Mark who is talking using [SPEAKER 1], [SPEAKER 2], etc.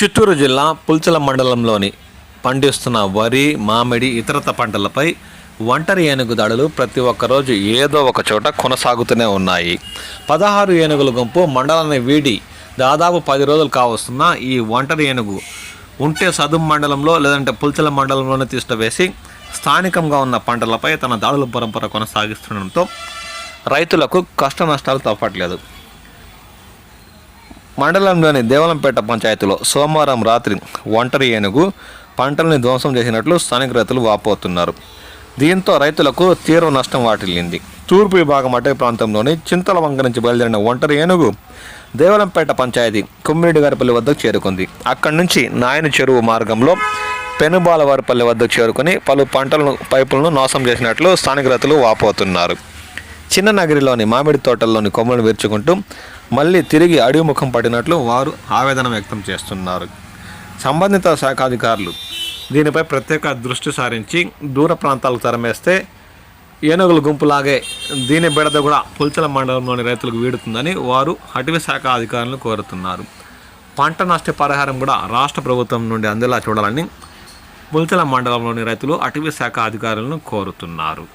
[SPEAKER 1] చిత్తూరు జిల్లా పుల్చల మండలంలోని పండిస్తున్న వరి మామిడి ఇతరత పంటలపై ఒంటరి ఏనుగు దాడులు ప్రతి ఒక్కరోజు ఏదో ఒక చోట కొనసాగుతూనే ఉన్నాయి. పదహారు ఏనుగుల గుంపు మండలాన్ని వీడి దాదాపు పది రోజులు కావస్తున్న ఈ ఒంటరి ఏనుగు ఉంటే సదుం మండలంలో లేదంటే పుల్చల మండలంలోనే వేసి స్థానికంగా ఉన్న పంటలపై తన దాడుల పరంపర కొనసాగిస్తుండడంతో రైతులకు కష్ట నష్టాలు తప్పట్లేదు. మండలంలోని దేవలంపేట పంచాయతీలో సోమవారం రాత్రి ఒంటరి ఏనుగు పంటల్ని ధ్వంసం చేసినట్లు స్థానిక రైతులు వాపోతున్నారు. దీంతో రైతులకు తీవ్ర నష్టం వాటిల్లింది. తూర్పు విభాగం అటవీ ప్రాంతంలోని చింతలవంక నుంచి బయలుదేరిన ఒంటరి ఏనుగు దేవలంపేట పంచాయతీ కుమ్మిరెడ్డి గారిపల్లి వద్దకు చేరుకుంది. అక్కడి నుంచి నాయన చెరువు మార్గంలో పెనుబాలవారిపల్లి వద్దకు చేరుకుని పలు పంటలను పైపులను నాశం చేసినట్లు స్థానిక రైతులు వాపోతున్నారు. చిన్ననగిరిలోని మామిడి తోటల్లోని కొమ్మలను విరుచుకుంటూ మళ్ళీ తిరిగి అడవి ముఖం పడినట్లు వారు ఆవేదన వ్యక్తం చేస్తున్నారు. సంబంధిత శాఖ అధికారులు దీనిపై ప్రత్యేక దృష్టి సారించి దూర ప్రాంతాలకు తరమేస్తే ఏనుగుల గుంపులాగే దీని బెడద కూడా పుల్చల మండలంలోని రైతులకు వీడుతుందని వారు అటవీ శాఖ అధికారులను కోరుతున్నారు. పంట నష్ట పరిహారం కూడా రాష్ట్ర ప్రభుత్వం నుండి అందేలా చూడాలని పుల్చల మండలంలోని రైతులు అటవీ శాఖ అధికారులను కోరుతున్నారు.